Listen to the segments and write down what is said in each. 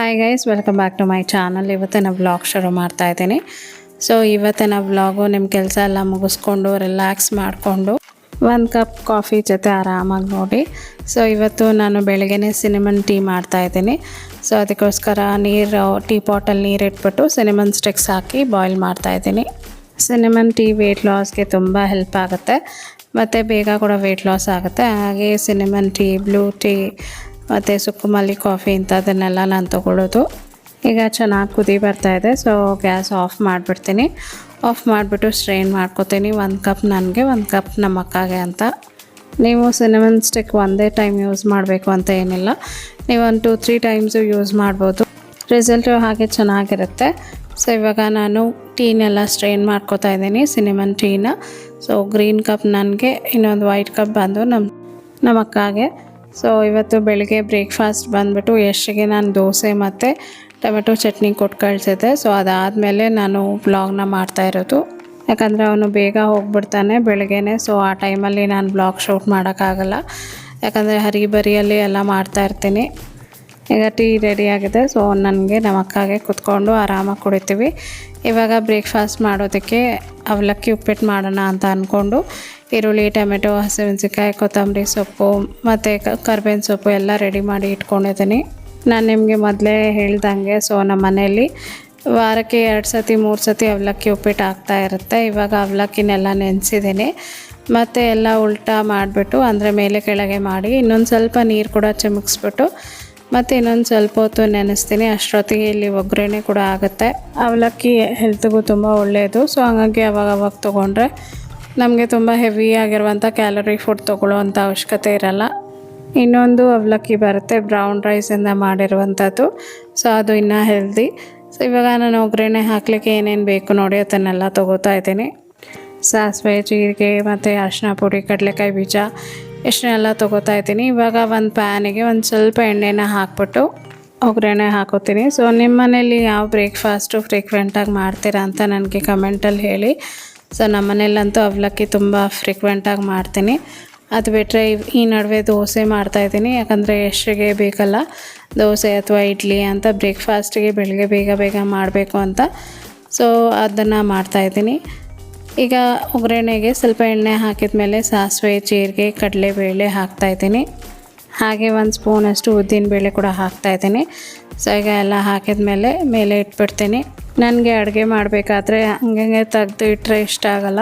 Hi guys welcome back to my channel ನಾವು vlog ಶುರು ಮಾಡ್ತಾ ಇದ್ದೀನಿ. ಸೊ ಇವತ್ತಿನ ವ್ಲಾಗು ನಿಮ್ಮ ಕೆಲಸ ಎಲ್ಲ ಮುಗಿಸ್ಕೊಂಡು ರಿಲ್ಯಾಕ್ಸ್ ಮಾಡಿಕೊಂಡು ಒಂದು ಕಪ್ ಕಾಫಿ ಜೊತೆ ಆರಾಮಾಗಿ ನೋಡಿ. ಸೊ ಇವತ್ತು ನಾನು ಬೆಳಗ್ಗೆನೇ ಸಿನಿಮನ್ ಟೀ ಮಾಡ್ತಾ ಇದ್ದೀನಿ. ಸೊ ಅದಕ್ಕೋಸ್ಕರ ನೀರು ಟೀ ಪಾಟಲ್ಲಿ ನೀರು ಇಟ್ಬಿಟ್ಟು ಸಿನಿಮನ್ ಸ್ಟಿಕ್ಸ್ ಹಾಕಿ ಬಾಯ್ಲ್ ಮಾಡ್ತಾ ಇದ್ದೀನಿ. ಸಿನಿಮನ್ ಟೀ ವೆಯ್ಟ್ ಲಾಸ್ಗೆ ತುಂಬ ಹೆಲ್ಪ್ ಆಗುತ್ತೆ. ಮತ್ತು ಬೇಗ ಕೂಡ ವೆಯ್ಟ್ ಲಾಸ್ ಆಗುತ್ತೆ. ಹಾಗೆ ಸಿನಿಮನ್ ಟೀ ಬ್ಲೂ ಟೀ ಮತ್ತು ಸುಕ್ಕುಮಲ್ಲಿ ಕಾಫಿ ಇಂಥದ್ದನ್ನೆಲ್ಲ ನಾನು ತೊಗೊಳ್ಳೋದು. ಈಗ ಚೆನ್ನಾಗಿ ಕುದಿ ಬರ್ತಾ ಇದೆ ಸೊ ಗ್ಯಾಸ್ ಆಫ್ ಮಾಡಿಬಿಡ್ತೀನಿ. ಆಫ್ ಮಾಡಿಬಿಟ್ಟು ಸ್ಟ್ರೈನ್ ಮಾಡ್ಕೊತೀನಿ, ಒಂದು ಕಪ್ ನನಗೆ, ಒಂದು ಕಪ್ ನಮ್ಮ ಅಕ್ಕಗೆ ಅಂತ. ನೀವು ಸಿನಿಮನ್ ಸ್ಟಿಕ್ ಒಂದೇ ಟೈಮ್ ಯೂಸ್ ಮಾಡಬೇಕು ಅಂತ ಏನಿಲ್ಲ. ನೀವು ಒಂದು ಟು, ತ್ರೀ ಟೈಮ್ಸು ಯೂಸ್ ಮಾಡ್ಬೋದು. ರಿಸಲ್ಟು ಹಾಗೆ ಚೆನ್ನಾಗಿರುತ್ತೆ. ಸೊ ಇವಾಗ ನಾನು ಟೀನೆಲ್ಲ ಸ್ಟ್ರೈನ್ ಮಾಡ್ಕೋತಾ ಇದ್ದೀನಿ, ಸಿನಿಮನ್ ಟೀನ. ಸೊ ಗ್ರೀನ್ ಕಪ್ ನನಗೆ, ಇನ್ನೊಂದು ವೈಟ್ ಕಪ್ ಬಂದು ನಮ್ಮ ನಮ್ಮ ಅಕ್ಕಗೆ. ಸೊ ಇವತ್ತು ಬೆಳಿಗ್ಗೆ ಬ್ರೇಕ್ಫಾಸ್ಟ್ ಬಂದುಬಿಟ್ಟು ಯಶ್ಗೆ ನಾನು ದೋಸೆ ಮತ್ತು ಟೊಮೆಟೊ ಚಟ್ನಿ ಕೊಟ್ಟು ಕಳಿಸಿದ್ದೆ. ಸೊ ಅದಾದಮೇಲೆ ನಾನು ಬ್ಲಾಗ್ನ ಮಾಡ್ತಾ ಇರೋದು. ಯಾಕಂದರೆ ಅವನು ಬೇಗ ಹೋಗ್ಬಿಡ್ತಾನೆ ಬೆಳಗ್ಗೆನೆ. ಸೊ ಆ ಟೈಮಲ್ಲಿ ನಾನು ಬ್ಲಾಗ್ ಶೂಟ್ ಮಾಡೋಕ್ಕಾಗಲ್ಲ. ಯಾಕಂದರೆ ಹರಿಬರಿಯಲ್ಲಿ ಎಲ್ಲ ಮಾಡ್ತಾ ಇರ್ತೀನಿ. ಈಗ ಟೀ ರೆಡಿ ಆಗಿದೆ. ಸೊ ನನಗೆ ನಮ್ಮ ಕುತ್ಕೊಂಡು ಆರಾಮಾಗಿ ಕುಡಿತೀವಿ. ಇವಾಗ ಬ್ರೇಕ್ಫಾಸ್ಟ್ ಮಾಡೋದಕ್ಕೆ ಅವಲಕ್ಕಿ ಉಪ್ಪಿಟ್ಟು ಮಾಡೋಣ ಅಂತ ಅಂದ್ಕೊಂಡು ಈರುಳ್ಳಿ, ಟೊಮೆಟೊ, ಹಸಿಮೆಣಸಿನ್ಕಾಯಿ, ಕೊತ್ತಂಬರಿ ಸೊಪ್ಪು ಮತ್ತು ಕರ್ಬೇವಿನ ಸೊಪ್ಪು ಎಲ್ಲ ರೆಡಿ ಮಾಡಿ ಇಟ್ಕೊಂಡಿದ್ದೀನಿ. ನಾನು ನಿಮಗೆ ಮೊದಲೇ ಹೇಳ್ದಂಗೆ ಸೊ ನಮ್ಮ ಮನೆಯಲ್ಲಿ ವಾರಕ್ಕೆ ಎರಡು ಸತಿ ಮೂರು ಸತಿ ಅವಲಕ್ಕಿ ಉಪ್ಪಿಟ್ಟು ಆಗ್ತಾ ಇರುತ್ತೆ. ಇವಾಗ ಅವಲಕ್ಕಿನೆಲ್ಲ ನೆನೆಸಿದ್ದೀನಿ. ಮತ್ತು ಎಲ್ಲ ಉಲ್ಟಾ ಮಾಡಿಬಿಟ್ಟು ಅಂದರೆ ಮೇಲೆ ಕೆಳಗೆ ಮಾಡಿ, ಇನ್ನೊಂದು ಸ್ವಲ್ಪ ನೀರು ಕೂಡ ಚಿಮುಕ್ಸ್ಬಿಟ್ಟು ಮತ್ತು ಇನ್ನೊಂದು ಸ್ವಲ್ಪ ಹೊತ್ತು ನೆನೆಸ್ತೀನಿ. ಅಷ್ಟೊತ್ತಿಗೆ ಇಲ್ಲಿ ಒಗ್ಗರಣೆ ಕೂಡ ಆಗುತ್ತೆ. ಅವಲಕ್ಕಿ ಹೆಲ್ತ್ಗೂ ತುಂಬ ಒಳ್ಳೆಯದು ಸೊ ಹಾಗಾಗಿ ಅವಾಗ ಅವಾಗ ತೊಗೊಂಡ್ರೆ ನಮಗೆ ತುಂಬ ಹೆವಿ ಆಗಿರುವಂಥ ಕ್ಯಾಲರಿ ಫುಡ್ ತೊಗೊಳ್ಳೋವಂಥ ಅವಶ್ಯಕತೆ ಇರಲ್ಲ. ಇನ್ನೊಂದು ಅವಲಕ್ಕಿ ಬರುತ್ತೆ ಬ್ರೌನ್ ರೈಸಿಂದ ಮಾಡಿರುವಂಥದ್ದು ಸೊ ಅದು ಇನ್ನೂ ಹೆಲ್ದಿ ಸೊ ಇವಾಗ ನಾನು ಒಗ್ಗರಣೆ ಹಾಕಲಿಕ್ಕೆ ಏನೇನು ಬೇಕು ನೋಡಿ ಅದನ್ನೆಲ್ಲ ತೊಗೋತಾ ಇದ್ದೀನಿ. ಸಾಸಿವೆ, ಜೀರಿಗೆ ಮತ್ತು ಅರಿಶಿನ ಪುಡಿ, ಕಡಲೆಕಾಯಿ ಬೀಜ ಇಷ್ಟನ್ನೆಲ್ಲ ತೊಗೋತಾ ಇದ್ದೀನಿ. ಇವಾಗ ಒಂದು ಪ್ಯಾನಿಗೆ ಒಂದು ಸ್ವಲ್ಪ ಎಣ್ಣೆನ ಹಾಕ್ಬಿಟ್ಟು ಒಗ್ಗರಣೆ ಹಾಕೋತೀನಿ. ಸೊ ನಿಮ್ಮ ಮನೇಲಿ ಯಾವ ಬ್ರೇಕ್ಫಾಸ್ಟು ಫ್ರೀಕ್ವೆಂಟಾಗಿ ಮಾಡ್ತೀರಾ ಅಂತ ನನಗೆ ಕಮೆಂಟಲ್ಲಿ ಹೇಳಿ. ಸೊ ನಮ್ಮ ಮನೇಲಂತೂ ಅವಲಕ್ಕಿ ತುಂಬ ಫ್ರೀಕ್ವೆಂಟಾಗಿ ಮಾಡ್ತೀನಿ. ಅದು ಬಿಟ್ಟರೆ ಈ ನಡುವೆ ದೋಸೆ ಮಾಡ್ತಾಯಿದ್ದೀನಿ ಯಾಕಂದರೆ ಎಷ್ಟಿಗೆ ಬೇಕಲ್ಲ. ದೋಸೆ ಅಥವಾ ಇಡ್ಲಿ ಅಂತ ಬ್ರೇಕ್ಫಾಸ್ಟಿಗೆ ಬೆಳಗ್ಗೆ ಬೇಗ ಬೇಗ ಮಾಡಬೇಕು ಅಂತ. ಸೊ ಅದನ್ನು ಮಾಡ್ತಾಯಿದ್ದೀನಿ ಈಗ ಒಗ್ಗರಣೆಗೆ ಸ್ವಲ್ಪ ಎಣ್ಣೆ ಹಾಕಿದ ಮೇಲೆ ಸಾಸಿವೆ, ಜೀರಿಗೆ, ಕಡಲೆಬೇಳೆ ಹಾಕ್ತಾಯಿದ್ದೀನಿ ಹಾಗೆ ಒಂದು ಸ್ಪೂನಷ್ಟು ಉದ್ದಿನಬೇಳೆ ಕೂಡ ಹಾಕ್ತಾಯಿದ್ದೀನಿ ಸೊ, ಈಗ ಎಲ್ಲ ಹಾಕಿದ ಮೇಲೆ ಮೇಲೆ ಇಟ್ಬಿಡ್ತೀನಿ. ನನಗೆ ಅಡುಗೆ ಮಾಡಬೇಕಾದ್ರೆ ಹಂಗೆ ತೆಗೆದು ಇಟ್ಟರೆ ಇಷ್ಟ ಆಗಲ್ಲ.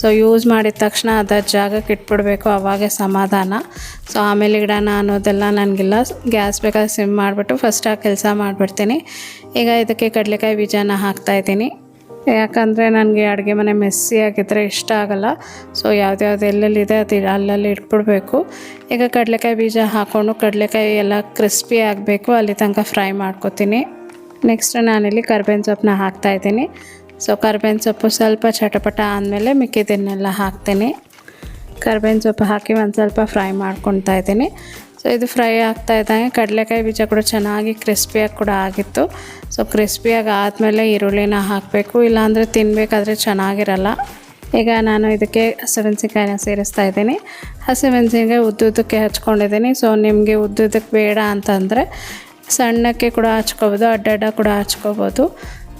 ಸೊ ಯೂಸ್ ಮಾಡಿದ ತಕ್ಷಣ ಅದರ ಜಾಗಕ್ಕೆ ಇಟ್ಬಿಡ್ಬೇಕು, ಅವಾಗೆ ಸಮಾಧಾನ. ಸೊ, ಆಮೇಲೆ ಇಡೋಣ ಅನ್ನೋದೆಲ್ಲ ನನಗಿಲ್ಲ. ಗ್ಯಾಸ್ ಬೇಕಾದ್ರೆ ಸಿಮ್ ಮಾಡಿಬಿಟ್ಟು ಫಸ್ಟ್ ಆ ಕೆಲಸ ಮಾಡಿಬಿಡ್ತೀನಿ. ಈಗ ಇದಕ್ಕೆ ಕಡಲೆಕಾಯಿ ಬೀಜನ ಹಾಕ್ತಾಯಿದ್ದೀನಿ ಯಾಕಂದರೆ ನನಗೆ ಅಡುಗೆ ಮನೆ ಮೆಸ್ಸಿ ಆಗಿದ್ದರೆ ಇಷ್ಟ ಆಗಲ್ಲ. ಸೊ ಯಾವ್ದ್ಯಾವ್ದು ಎಲ್ಲೆಲ್ಲಿದೆ ಅದು ಅಲ್ಲಲ್ಲಿ ಇಟ್ಬಿಡ್ಬೇಕು. ಈಗ ಕಡಲೆಕಾಯಿ ಬೀಜ ಹಾಕ್ಕೊಂಡು ಕಡಲೆಕಾಯಿ ಎಲ್ಲ ಕ್ರಿಸ್ಪಿ ಆಗಬೇಕು. ಅಲ್ಲಿ ತನಕ ಫ್ರೈ ಮಾಡ್ಕೊತೀನಿ. ನೆಕ್ಸ್ಟ್ ನಾನಿಲ್ಲಿ ಕರ್ಬೇವಿನ ಸೊಪ್ಪನ್ನ ಹಾಕ್ತಾಯಿದ್ದೀನಿ ಸೊ ಕರ್ಬೇವಿನ ಸೊಪ್ಪು ಸ್ವಲ್ಪ ಚಟಪಟ ಆದಮೇಲೆ ಮಿಕ್ಕಿದ್ದನ್ನೆಲ್ಲ ಹಾಕ್ತೀನಿ. ಕರ್ಬೇವಿನ ಸೊಪ್ಪು ಹಾಕಿ ಒಂದು ಸ್ವಲ್ಪ ಫ್ರೈ ಮಾಡ್ಕೊತಾ ಇದ್ದೀನಿ. ಸೊ ಇದು ಫ್ರೈ ಆಗ್ತಾ ಇದ್ದಂಗೆ ಕಡಲೆಕಾಯಿ ಬೀಜ ಕೂಡ ಚೆನ್ನಾಗಿ ಕ್ರಿಸ್ಪಿಯಾಗಿ ಕೂಡ ಆಗಿತ್ತು. ಸೊ ಕ್ರಿಸ್ಪಿಯಾಗಿ ಆದಮೇಲೆ ಈರುಳ್ಳಿನ ಹಾಕಬೇಕು. ಇಲ್ಲಾಂದರೆ ತಿನ್ನಬೇಕಾದ್ರೆ ಚೆನ್ನಾಗಿರಲ್ಲ. ಈಗ ನಾನು ಇದಕ್ಕೆ ಹಸಿಮೆಣಸಿನ್ಕಾಯಿನ ಸೇರಿಸ್ತಾ ಇದ್ದೀನಿ. ಹಸಿಮೆಣಸಿನ್ಕಾಯಿ ಉದ್ದುದ್ದಕ್ಕೆ ಹಚ್ಕೊಂಡಿದ್ದೀನಿ. ಸೊ ನಿಮಗೆ ಉದ್ದುದಕ್ಕೆ ಬೇಡ ಅಂತಂದರೆ ಸಣ್ಣಕ್ಕೆ ಕೂಡ ಹಚ್ಕೋಬೋದು, ಅಡ್ಡಡ್ಡ ಕೂಡ ಹಚ್ಕೋಬೋದು.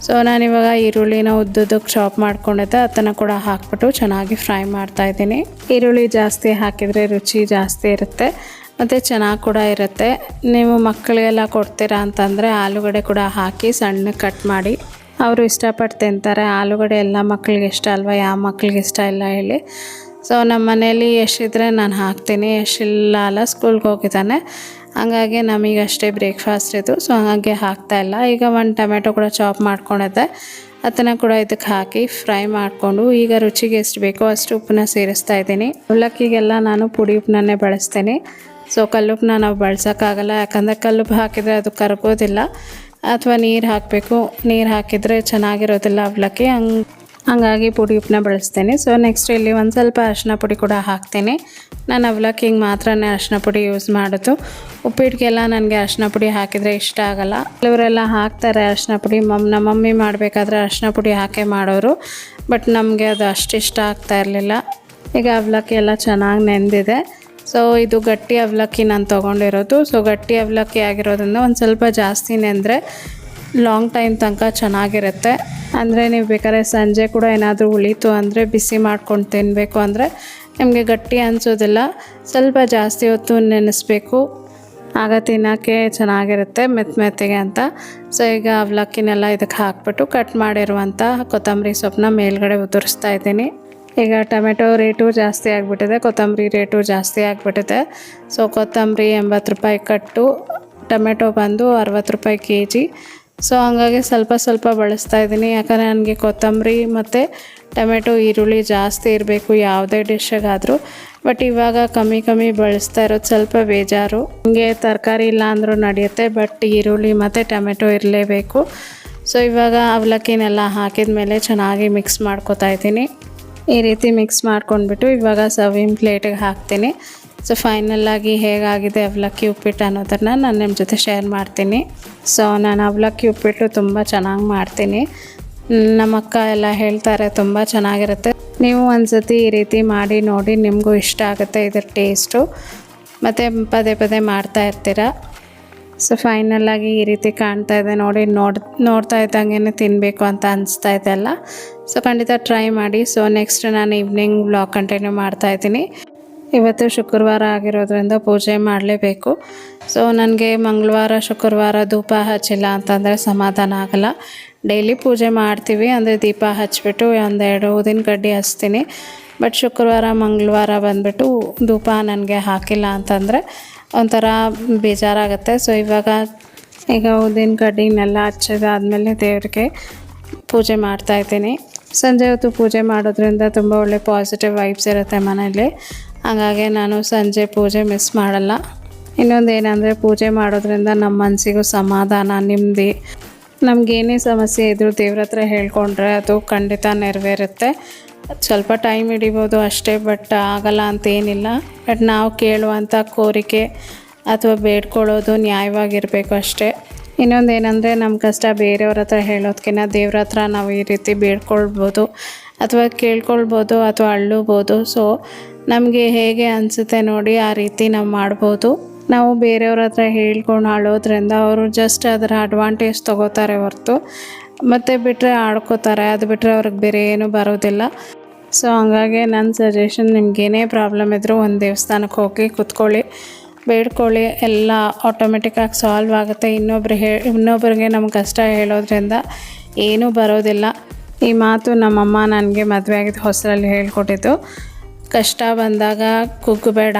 ಸೊ ನಾನಿವಾಗ ಈರುಳ್ಳಿನ ಉದ್ದುದಕ್ಕೆ ಚಾಪ್ ಮಾಡ್ಕೊಂಡಿದ್ದೆ. ಅದನ್ನು ಕೂಡ ಹಾಕ್ಬಿಟ್ಟು ಚೆನ್ನಾಗಿ ಫ್ರೈ ಮಾಡ್ತಾಯಿದ್ದೀನಿ ಈರುಳ್ಳಿ ಜಾಸ್ತಿ ಹಾಕಿದರೆ ರುಚಿ ಜಾಸ್ತಿ ಇರುತ್ತೆ. ಮತ್ತು ಚೆನ್ನಾಗಿ ಕೂಡ ಇರುತ್ತೆ. ನೀವು ಮಕ್ಕಳಿಗೆಲ್ಲ ಕೊಡ್ತೀರಾ ಅಂತಂದರೆ ಆಲೂಗಡೆ ಕೂಡ ಹಾಕಿ ಸಣ್ಣ ಕಟ್ ಮಾಡಿ. ಅವರು ಇಷ್ಟಪಟ್ಟು ತಿಂತಾರೆ. ಆಲೂಗಡೆ ಎಲ್ಲ ಮಕ್ಕಳಿಗೆ ಇಷ್ಟ ಅಲ್ವಾ? ಯಾವ ಮಕ್ಕಳಿಗೆ ಇಷ್ಟ ಇಲ್ಲ ಹೇಳಿ. ಸೊ ನಮ್ಮ ಮನೇಲಿ ಎಷ್ಟಿದ್ರೆ ನಾನು ಹಾಕ್ತೀನಿ. ಎಷ್ಟಿಲ್ಲ ಅಲ್ಲ ಸ್ಕೂಲ್ಗೆ ಹೋಗಿದ್ದಾನೆ. ಹಂಗಾಗಿ ನಮಗಷ್ಟೇ ಬ್ರೇಕ್ಫಾಸ್ಟ್ ಇದು. ಸೊ ಹಾಗಾಗಿ ಹಾಕ್ತಾಯಿಲ್ಲ ಈಗ ಒಂದು ಟೊಮೆಟೊ ಕೂಡ ಚಾಪ್ ಮಾಡ್ಕೊಂಡಿದ್ದೆ. ಅದನ್ನು ಕೂಡ ಇದಕ್ಕೆ ಹಾಕಿ ಫ್ರೈ ಮಾಡಿಕೊಂಡು ಈಗ ರುಚಿಗೆ ಎಷ್ಟು ಬೇಕೋ ಅಷ್ಟು ಉಪ್ಪನ್ನ ಸೇರಿಸ್ತಾ ಇದ್ದೀನಿ. ಅವಲಕ್ಕಿಗೆಲ್ಲ ನಾನು ಪುಡಿ ಉಪ್ಪನ್ನೇ ಬಳಸ್ತೀನಿ. ಸೊ ಕಲ್ಲುಪ್ಪನ್ನ ನಾವು ಬಳಸೋಕ್ಕಾಗಲ್ಲ. ಯಾಕಂದರೆ ಕಲ್ಲುಪ್ಪು ಹಾಕಿದರೆ ಅದು ಕರಗೋದಿಲ್ಲ. ಅಥವಾ ನೀರು ಹಾಕಬೇಕು. ನೀರು ಹಾಕಿದರೆ ಚೆನ್ನಾಗಿರೋದಿಲ್ಲ ಅವಲಕ್ಕಿ. ಹಂಗೆ, ಹಂಗಾಗಿ ಪುಡಿ ಉಪ್ಪನ್ನ ಬಳಸ್ತೀನಿ. ಸೊ ನೆಕ್ಸ್ಟ್ ಇಲ್ಲಿ ಒಂದು ಸ್ವಲ್ಪ ಅರಿಶಿನ ಪುಡಿ ಕೂಡ ಹಾಕ್ತೀನಿ. ನಾನು ಅವಲಕ್ಕಿಗೆ ಮಾತ್ರನೇ ಅರಿಶಿನ ಪುಡಿ ಯೂಸ್ ಮಾಡೋದು. ಉಪ್ಪಿಟ್ಟಿಗೆಲ್ಲ ನನಗೆ ಅರಿಶಿನ ಪುಡಿ ಹಾಕಿದರೆ ಇಷ್ಟ ಆಗಲ್ಲ. ಕೆಲವರೆಲ್ಲ ಹಾಕ್ತಾರೆ ಅರಿಶಿನ ಪುಡಿ. ಮಮ್, ನಮ್ಮ ಮಮ್ಮಿ ಮಾಡಬೇಕಾದ್ರೆ ಅರಿಶಿನ ಪುಡಿ ಹಾಕೇ ಮಾಡೋರು. ಬಟ್ ನಮಗೆ ಅದು ಅಷ್ಟು ಇಷ್ಟ ಆಗ್ತಾ ಇರಲಿಲ್ಲ. ಈಗ ಅವಲಕ್ಕಿ ಎಲ್ಲ ಚೆನ್ನಾಗಿ ನೆಂದಿದೆ. ಸೊ ಇದು ಗಟ್ಟಿ ಅವಲಕ್ಕಿ ನಾನು ತೊಗೊಂಡಿರೋದು. ಸೊ ಗಟ್ಟಿ ಅವಲಕ್ಕಿ ಆಗಿರೋದ್ರಿಂದ ಒಂದು ಸ್ವಲ್ಪ ಜಾಸ್ತಿ ಅಂದರೆ ಲಾಂಗ್ ಟೈಮ್ ತನಕ ಚೆನ್ನಾಗಿರುತ್ತೆ. ಅಂದರೆ ನೀವು ಬೇಕಾದ್ರೆ ಸಂಜೆ ಕೂಡ ಏನಾದರೂ ಉಳಿತು ಅಂದರೆ ಬಿಸಿ ಮಾಡ್ಕೊಂಡು ತಿನ್ನಬೇಕು ಅಂದರೆ ನಿಮಗೆ ಗಟ್ಟಿ ಅನಿಸೋದಿಲ್ಲ. ಸ್ವಲ್ಪ ಜಾಸ್ತಿ ಹೊತ್ತು ನೆನೆಸ್ಬೇಕು. ಆಗ ತಿನ್ನೋಕ್ಕೆ ಚೆನ್ನಾಗಿರುತ್ತೆ ಮೆತ್ತ ಮೆತ್ತಗೆ ಅಂತ. ಸೊ ಈಗ ಅವಲಕ್ಕಿನೆಲ್ಲ ಇದಕ್ಕೆ ಹಾಕ್ಬಿಟ್ಟು ಕಟ್ ಮಾಡಿರುವಂಥ ಕೊತ್ತಂಬರಿ ಸೊಪ್ಪನ್ನ ಮೇಲ್ಗಡೆ ಉದುರಿಸ್ತಾ ಇದ್ದೀನಿ. ಈಗ ಟೊಮೆಟೊ ರೇಟು ಜಾಸ್ತಿ ಆಗಿಬಿಟ್ಟಿದೆ, ಕೊತ್ತಂಬರಿ ರೇಟು ಜಾಸ್ತಿ ಆಗಿಬಿಟ್ಟಿದೆ. ಸೊ ಕೊತ್ತಂಬರಿ ಎಂಬತ್ತು ರೂಪಾಯಿ ಕಟ್ಟು, ಟೊಮೆಟೊ ಬಂದು ಅರವತ್ತು ರೂಪಾಯಿ ಕೆ ಜಿ ಸೊ ಹಂಗಾಗಿ ಸ್ವಲ್ಪ ಸ್ವಲ್ಪ ಬಳಸ್ತಾ ಇದ್ದೀನಿ. ಯಾಕಂದರೆ ನನಗೆ ಕೊತ್ತಂಬರಿ ಮತ್ತು ಟೊಮೆಟೊ ಈರುಳ್ಳಿ ಜಾಸ್ತಿ ಇರಬೇಕು, ಯಾವುದೇ ಡಿಶ್ಶಾಗಾದರೂ ಬಟ್ ಇವಾಗ ಕಮ್ಮಿ ಕಮ್ಮಿ ಬಳಸ್ತಾ ಇರೋದು ಸ್ವಲ್ಪ ಬೇಜಾರು. ಹಂಗೆ ತರಕಾರಿ ಇಲ್ಲ ಅಂದರೂ ನಡೆಯುತ್ತೆ ಬಟ್ ಈರುಳ್ಳಿ ಮತ್ತು ಟೊಮೆಟೊ ಇರಲೇಬೇಕು. ಸೊ ಇವಾಗ ಅವಲಕ್ಕಿನೆಲ್ಲ ಹಾಕಿದ ಮೇಲೆ ಚೆನ್ನಾಗಿ ಮಿಕ್ಸ್ ಮಾಡ್ಕೊತಾ ಇದ್ದೀನಿ. ಈ ರೀತಿ ಮಿಕ್ಸ್ ಮಾಡ್ಕೊಂಡ್ಬಿಟ್ಟು ಇವಾಗ ಸರ್ವಿಂಗ್ ಪ್ಲೇಟಿಗೆ ಹಾಕ್ತೀನಿ. ಸೊ ಫೈನಲ್ಲಾಗಿ ಹೇಗಾಗಿದೆ ಅವಲಕ್ಕಿ ಉಪ್ಪಿಟ್ಟು ಅನ್ನೋದನ್ನು ನಾನು ನಿಮ್ಮ ಜೊತೆ ಶೇರ್ ಮಾಡ್ತೀನಿ. ಸೊ ನಾನು ಅವಲಕ್ಕಿ ಉಪ್ಪಿಟ್ಟು ತುಂಬ ಚೆನ್ನಾಗಿ ಮಾಡ್ತೀನಿ. ನಮ್ಮ ಅಕ್ಕ ಎಲ್ಲ ಹೇಳ್ತಾರೆ ತುಂಬ ಚೆನ್ನಾಗಿರುತ್ತೆ. ನೀವು ಒಂದ್ಸತಿ ಈ ರೀತಿ ಮಾಡಿ ನೋಡಿ ನಿಮಗೂ ಇಷ್ಟ ಆಗುತ್ತೆ ಇದ್ರ ಟೇಸ್ಟು ಮತ್ತು ಪದೇ ಪದೇ ಮಾಡ್ತಾ ಇರ್ತೀರ? ಸೊ ಫೈನಲ್ಲಾಗಿ ಈ ರೀತಿ ಕಾಣ್ತಾ ಇದೆ. ನೋಡಿ, ನೋಡ್, ನೋಡ್ತಾ ಇದ್ದಂಗೆ ತಿನ್ನಬೇಕು ಅಂತ ಅನಿಸ್ತಾ ಇದೆ ಅಲ್ಲ? ಸೊ ಖಂಡಿತ ಟ್ರೈ ಮಾಡಿ. ಸೊ ನೆಕ್ಸ್ಟ್ ನಾನು ಈವ್ನಿಂಗ್ ಬ್ಲಾಗ್ ಕಂಟಿನ್ಯೂ ಮಾಡ್ತಾ ಇದ್ದೀನಿ. ಇವತ್ತು ಶುಕ್ರವಾರ ಆಗಿರೋದ್ರಿಂದ ಪೂಜೆ ಮಾಡಲೇಬೇಕು. ಸೊ ನನಗೆ ಮಂಗಳವಾರ, ಶುಕ್ರವಾರ ಧೂಪ ಹಚ್ಚಿಲ್ಲ ಅಂತಂದರೆ ಸಮಾಧಾನ ಆಗಲ್ಲ. ಡೈಲಿ ಪೂಜೆ ಮಾಡ್ತೀವಿ, ಅಂದರೆ ದೀಪ ಹಚ್ಬಿಟ್ಟು ಒಂದೆರಡು ಊದಿನ ಕಡ್ಡಿ ಹಚ್ತೀನಿ. ಬಟ್ ಶುಕ್ರವಾರ, ಮಂಗಳವಾರ ಬಂದುಬಿಟ್ಟು ಧೂಪ ನನಗೆ ಹಾಕಿಲ್ಲ ಅಂತಂದರೆ ಒಂಥರ ಬೇಜಾರಾಗುತ್ತೆ. ಸೊ ಇವಾಗ ಈಗ ಉದ್ದಿನ ಕಡ್ಡಿನೆಲ್ಲ ಹಚ್ಚಿದಾದಮೇಲೆ ದೇವ್ರಿಗೆ ಪೂಜೆ ಮಾಡ್ತಾ ಇದ್ದೀನಿ. ಸಂಜೆ ಹೊತ್ತು ಪೂಜೆ ಮಾಡೋದ್ರಿಂದ ತುಂಬ ಒಳ್ಳೆ ಪಾಸಿಟಿವ್ ವೈಬ್ಸ್ ಇರುತ್ತೆ ಮನೆಯಲ್ಲಿ ಹಾಗಾಗಿ ನಾನು ಸಂಜೆ ಪೂಜೆ ಮಿಸ್ ಮಾಡಲ್ಲ. ಇನ್ನೊಂದು ಏನಂದರೆ ಪೂಜೆ ಮಾಡೋದ್ರಿಂದ ನಮ್ಮ ಮನಸ್ಸಿಗೂ ಸಮಾಧಾನ ನೆಮ್ಮದಿ ನಮಗೇನೇ ಸಮಸ್ಯೆ ಇದ್ದರೂ ದೇವ್ರ ಹತ್ರ ಹೇಳ್ಕೊಂಡ್ರೆ ಅದು ಖಂಡಿತ ನೆರವೇರುತ್ತೆ. ಸ್ವಲ್ಪ ಟೈಮ್ ಹಿಡಿಬೋದು ಅಷ್ಟೇ ಬಟ್ ಆಗಲ್ಲ ಅಂತ ಏನಿಲ್ಲ. ಬಟ್ ನಾವು ಕೇಳುವಂಥ ಕೋರಿಕೆ ಅಥವಾ ಬೇಡ್ಕೊಳ್ಳೋದು ನ್ಯಾಯವಾಗಿರಬೇಕು ಅಷ್ಟೇ. ಇನ್ನೊಂದು ಏನಂದರೆ ನಮ್ಮ ಕಷ್ಟ ಬೇರೆಯವ್ರ ಹತ್ರ ಹೇಳೋದಕ್ಕಿಂತ ದೇವ್ರ ಹತ್ರ ನಾವು ಈ ರೀತಿ ಬೇಡ್ಕೊಳ್ಬೋದು ಅಥವಾ ಕೇಳ್ಕೊಳ್ಬೋದು ಅಥವಾ ಅಳ್ಳುಬೋದು. ಸೊ ನಮಗೆ ಹೇಗೆ ಅನಿಸುತ್ತೆ ನೋಡಿ ಆ ರೀತಿ ನಾವು ಮಾಡ್ಬೋದು. ನಾವು ಬೇರೆಯವ್ರ ಹತ್ರ ಹೇಳ್ಕೊಂಡು ಅಳೋದ್ರಿಂದ ಅವರು ಜಸ್ಟ್ ಅದರ ಅಡ್ವಾಂಟೇಜ್ ತೊಗೋತಾರೆ ಹೊರತು. ಮತ್ತು ಬಿಟ್ಟರೆ ಆಡ್ಕೋತಾರೆ, ಅದು ಬಿಟ್ಟರೆ ಅವ್ರಿಗೆ ಬೇರೆ ಏನೂ ಬರೋದಿಲ್ಲ. ಸೊ ಹಂಗಾಗಿ ನನ್ನ ಸಜೆಷನ್ ನಿಮ್ಗೇನೇ ಪ್ರಾಬ್ಲಮ್ ಇದ್ದರೂ ಒಂದು ದೇವಸ್ಥಾನಕ್ಕೆ ಹೋಗಿ ಕುತ್ಕೊಳ್ಳಿ, ಬೇಡ್ಕೊಳ್ಳಿ, ಎಲ್ಲ ಆಟೋಮೆಟಿಕ್ಕಾಗಿ ಸಾಲ್ವ್ ಆಗುತ್ತೆ. ಇನ್ನೊಬ್ರು ಹೇ, ಇನ್ನೊಬ್ರಿಗೆ ನಮ್ಮ ಕಷ್ಟ ಹೇಳೋದ್ರಿಂದ ಏನೂ ಬರೋದಿಲ್ಲ. ಈ ಮಾತು ನಮ್ಮಮ್ಮ ನನಗೆ ಮದುವೆ ಆಗಿದ್ದು ಹೊಸರಲ್ಲಿ ಹೇಳ್ಕೊಟ್ಟಿದ್ದು. ಕಷ್ಟ ಬಂದಾಗ ಕುಗ್ಗಬೇಡ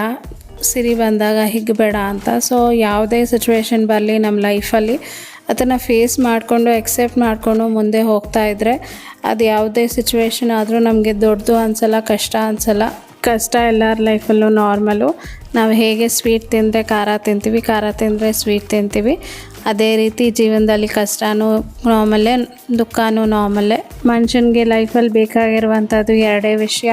ಸಿರಿ ಬಂದಾಗ ಹಿಗ್ಗಬೇಡ ಅಂತ. ಸೊ ಯಾವುದೇ ಸಿಚುವೇಶನ್ ಬರಲಿ ನಮ್ಮ ಲೈಫಲ್ಲಿ ಅದನ್ನು ಫೇಸ್ ಮಾಡಿಕೊಂಡು ಎಕ್ಸೆಪ್ಟ್ ಮಾಡಿಕೊಂಡು ಮುಂದೆ ಹೋಗ್ತಾ ಇದ್ದರೆ ಅದು ಯಾವುದೇ ಸಿಚುವೇಶನ್ ಆದರೂ ನಮಗೆ ದೊಡ್ಡದು ಅನ್ಸಲ್ಲ, ಕಷ್ಟ ಅನ್ಸಲ್ಲ. ಕಷ್ಟ ಎಲ್ಲರ ಲೈಫಲ್ಲೂ ನಾರ್ಮಲು ನಾವು ಹೇಗೆ ಸ್ವೀಟ್ ತಿಂದರೆ ಖಾರ ತಿಂತೀವಿ, ಖಾರ ತಿಂದರೆ ಸ್ವೀಟ್ ತಿಂತೀವಿ. ಅದೇ ರೀತಿ ಜೀವನದಲ್ಲಿ ಕಷ್ಟನೂ ನಾರ್ಮಲ್ಲೇ ದುಃಖನೂ ನಾರ್ಮಲ್ಲೇ ಮನುಷ್ಯನಿಗೆ ಲೈಫಲ್ಲಿ ಬೇಕಾಗಿರುವಂಥದ್ದು ಎರಡೇ ವಿಷಯ.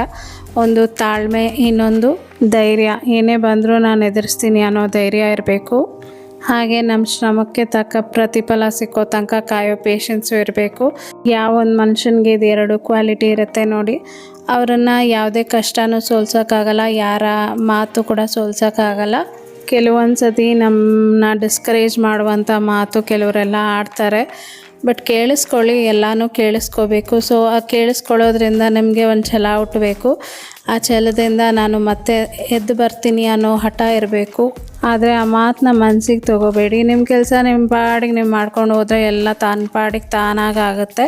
ಒಂದು ತಾಳ್ಮೆ, ಇನ್ನೊಂದು ಧೈರ್ಯ. ಏನೇ ಬಂದರೂ ನಾನು ಎದುರಿಸ್ತೀನಿ ಅನ್ನೋ ಧೈರ್ಯ ಇರಬೇಕು. ಹಾಗೆ ನಮ್ಮ ಶ್ರಮಕ್ಕೆ ತಕ್ಕ ಪ್ರತಿಫಲ ಸಿಕ್ಕೋ ತನಕ ಕಾಯೋ ಪೇಷನ್ಸು ಇರಬೇಕು. ಯಾವ ಒಂದು ಮನುಷ್ಯನಿಗೆ ಇದು ಎರಡು ಕ್ವಾಲಿಟಿ ಇರುತ್ತೆ ನೋಡಿ. ಅವರನ್ನು ಯಾವುದೇ ಕಷ್ಟನೂ ಸೋಲ್ಸೋಕ್ಕಾಗಲ್ಲ, ಯಾರ ಮಾತು ಕೂಡ ಸೋಲ್ಸೋಕ್ಕಾಗಲ್ಲ. ಕೆಲವೊಂದು ಸತಿ ನಮ್ಮನ್ನ ಡಿಸ್ಕರೇಜ್ ಮಾಡುವಂಥ ಮಾತು ಕೆಲವರೆಲ್ಲ ಆಡ್ತಾರೆ. ಬಟ್ ಕೇಳಿಸ್ಕೊಳ್ಳಿ, ಎಲ್ಲನೂ ಕೇಳಿಸ್ಕೋಬೇಕು. ಸೊ ಆ ಕೇಳಿಸ್ಕೊಳ್ಳೋದ್ರಿಂದ ನಿಮಗೆ ಒಂದು ಛಲ ಹುಟ್ಟಬೇಕು ಆ ಛಲದಿಂದ ನಾನು ಮತ್ತೆ ಎದ್ದು ಬರ್ತೀನಿ ಅನ್ನೋ ಹಠ ಇರಬೇಕು. ಆದರೆ ಆ ಮಾತನ್ನ ಮನಸ್ಸಿಗೆ ತೊಗೋಬೇಡಿ. ನಿಮ್ಮ ಕೆಲಸ ನಿಮ್ಮ ಪಾಡಿಗೆ ನೀವು ಮಾಡ್ಕೊಂಡು ಹೋದರೆ ಎಲ್ಲ ತಾನ ಪಾಡಿಗೆ ತಾನಾಗ ಆಗುತ್ತೆ.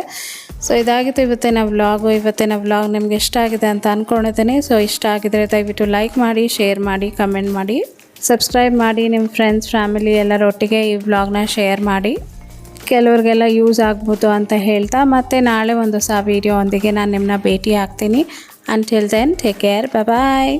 ಸೊ ಇದಾಗಿತ್ತು ಇವತ್ತಿನ ವ್ಲಾಗು ಇವತ್ತಿನ ವ್ಲಾಗ್ ನಿಮ್ಗೆ ಇಷ್ಟ ಆಗಿದೆ ಅಂತ ಅಂದ್ಕೊಂಡಿದ್ದೀನಿ ಸೊ ಇಷ್ಟ ಆಗಿದ್ರೆ ದಯವಿಟ್ಟು ಲೈಕ್ ಮಾಡಿ ಶೇರ್ ಮಾಡಿ ಕಮೆಂಟ್ ಮಾಡಿ. ಸಬ್ಸ್ಕ್ರೈಬ್ ಮಾಡಿ ನಿಮ್ಮ ಫ್ರೆಂಡ್ಸ್ ಫ್ಯಾಮಿಲಿ ಎಲ್ಲರೊಟ್ಟಿಗೆ ಈ ವ್ಲಾಗ್ನ ಶೇರ್ ಮಾಡಿ. ಕೆಲವ್ರಿಗೆಲ್ಲ ಯೂಸ್ ಆಗ್ಬೋದು ಅಂತ ಹೇಳ್ತಾ, ಮತ್ತೆ ನಾಳೆ ಒಂದು ಹೊಸ ವೀಡಿಯೋ ಒಂದಿಗೆ ನಾನು ನಿಮ್ಮನ್ನ ಭೇಟಿ ಆಗ್ತೀನಿ. Until then take care bye